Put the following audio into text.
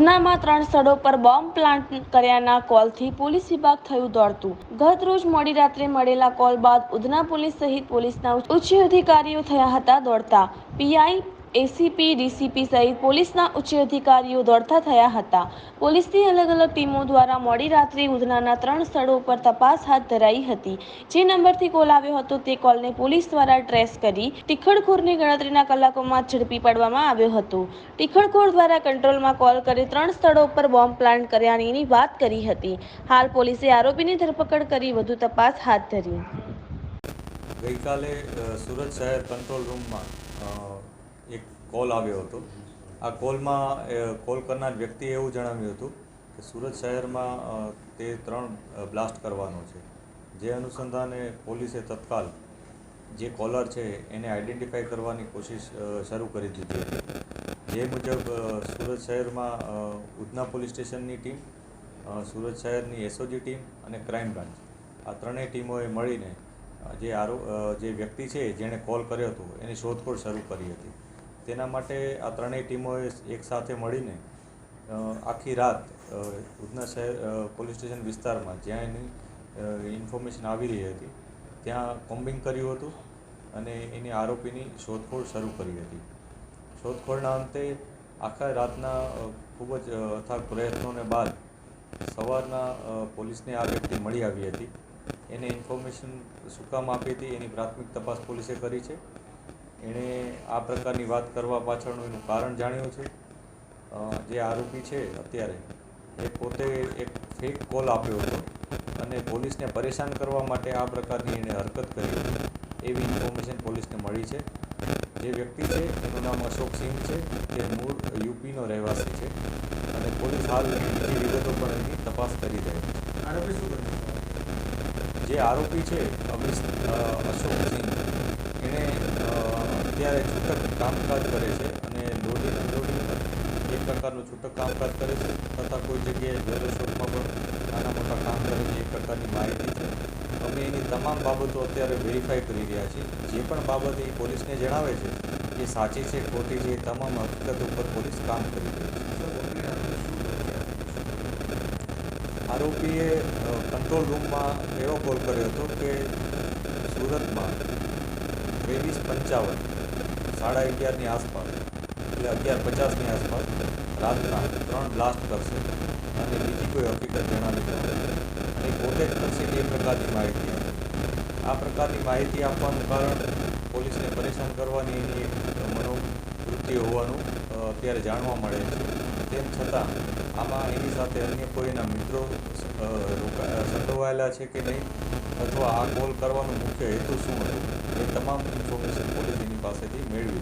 ઉધનામાં ત્રણ સ્થળો પર બોમ્બ પ્લાન્ટ કર્યાના કોલથી પોલીસ વિભાગ થયું દોડતું. ગત રોજ મોડી રાત્રે મળેલા કોલ બાદ ઉધના પોલીસ સહિત પોલીસના ઉચ્ચ અધિકારીઓ થયા હતા દોડતા. પીઆઈ એસીપી ડીસીપી સહિત પોલીસના ઉચ્ચ અધિકારીઓ દોડતા થયા હતા. પોલીસની અલગ અલગ ટીમો દ્વારા મોડી રાત્રે ઉધનાના ત્રણ સ્થળો પર તપાસ હાથ ધરાઈ હતી. જે નંબરથી કોલ આવ્યો હતો તે કોલને પોલીસ દ્વારા ટ્રેસ કરી ટીખળખોરની ગણતરીના કલાકોમાં ઝડપી પાડવામાં આવ્યો હતો. ટીખળખોર દ્વારા કંટ્રોલમાં કોલ કરી ત્રણ સ્થળો પર બોમ્બ પ્લાન્ટ કર્યાની વાત કરી હતી. હાલ પોલીસે આરોપીની ધરપકડ કરી વધુ તપાસ હાથ ધરી. ગઈકાલે સુરત શહેર કંટ્રોલ રૂમમાં એક કોલ આવ્યો હતો. આ કોલમાં કોલ કરનાર વ્યક્તિએ એવું જણાવ્યું હતું કે સુરત શહેરમાં તે ત્રણ બ્લાસ્ટ કરવાનો છે. જે અનુસંધાને પોલીસે તત્કાલ જે કોલર છે એને આઈડેન્ટિફાઈ કરવાની કોશિશ શરૂ કરી દીધી હતી. જે મુજબ સુરત શહેરમાં ઉધના પોલીસ સ્ટેશનની ટીમ સુરત શહેરની એસઓજી ટીમ અને ક્રાઇમ બ્રાન્ચ આ ત્રણેય ટીમોએ મળીને જે આરો જે વ્યક્તિ છે જેણે કોલ કર્યો હતો, એની શોધખોળ શરૂ કરી હતી. તેના માટે આ ત્રણેય ટીમોએ એકસાથે મળીને આખી રાત ઉધના શહેર પોલીસ સ્ટેશન વિસ્તારમાં જ્યાં એની ઇન્ફોર્મેશન આવી રહી હતી, ત્યાં કોમ્બિંગ કર્યું હતું અને એની આરોપીની શોધખોળ શરૂ કરી હતી. શોધખોળના અંતે આખા રાતના ખૂબ જ અથાગ પ્રયત્નોને બાદ સવારના પોલીસને આ વ્યક્તિ મળી આવી હતી. એને ઇન્ફોર્મેશન શું કામ આપી હતી એની પ્રાથમિક તપાસ પોલીસે કરી છે. એણે આ પ્રકારની વાત કરવા પાછળનું એનું કારણ જાણ્યું છે. જે આરોપી છે અત્યારે એ પોતે એક ફેક કોલ આપ્યો હતો અને પોલીસને પરેશાન કરવા માટે આ પ્રકારની એણે હરકત કરી હતી. એવી ઇન્ફોર્મેશન પોલીસને મળી છે. જે વ્યક્તિ છે એનું નામ અશોક સિંહ છે તે મૂળ યુપીનો રહેવાસી છે અને પોલીસ હાલ એની વિગતો પણ એની તપાસ કરી રહી છે. આરોપી શું જે આરોપી છે અશોક સિંહ. અત્યારે છૂટક કામકાજ કરે છે અને લોડિંગ અનલોડિંગ એક પ્રકારનું છૂટક કામકાજ કરે છે તથા કોઈ જગ્યાએ જ્વેલર પણ નાના મોટા કામ કરે છે એક પ્રકારની માહિતી છે. અમે એની તમામ બાબતો અત્યારે વેરીફાઈ કરી રહ્યા છીએ. જે પણ બાબત એ પોલીસને જણાવે છે, એ સાચી છે, ખોટી છે, એ તમામ હકીકત ઉપર પોલીસ કામ કરી રહી છે. આરોપીએ કંટ્રોલ રૂમમાં એવો કોલ કર્યો હતો કે સુરતમાં ત્રેવીસ પંચાવન સાડા અગિયારની આસપાસ, એટલે અગિયાર પચાસની આસપાસ રાતના ત્રણ બ્લાસ્ટ કરશે. અને બીજી કોઈ હકીકત જણાવી ન હતી અને પોતે જ કરશે એ પ્રકારની માહિતી આ પ્રકારની માહિતી આપવાનું કારણ પોલીસને પરેશાન કરવાની એની મનોવૃત્તિ હોવાનું અત્યારે જાણવા મળે છે. તેમ છતાં આમાં એની સાથે અન્ય કોઈના મિત્રો સંડોવાયેલા છે કે નહીં? અથવા આ કોલ કરવાનો મુખ્ય હેતુ શું હતો? એ તમામ ઇન્ફોર્મેશન પોલીસ એની પાસેથી મેળવી લે.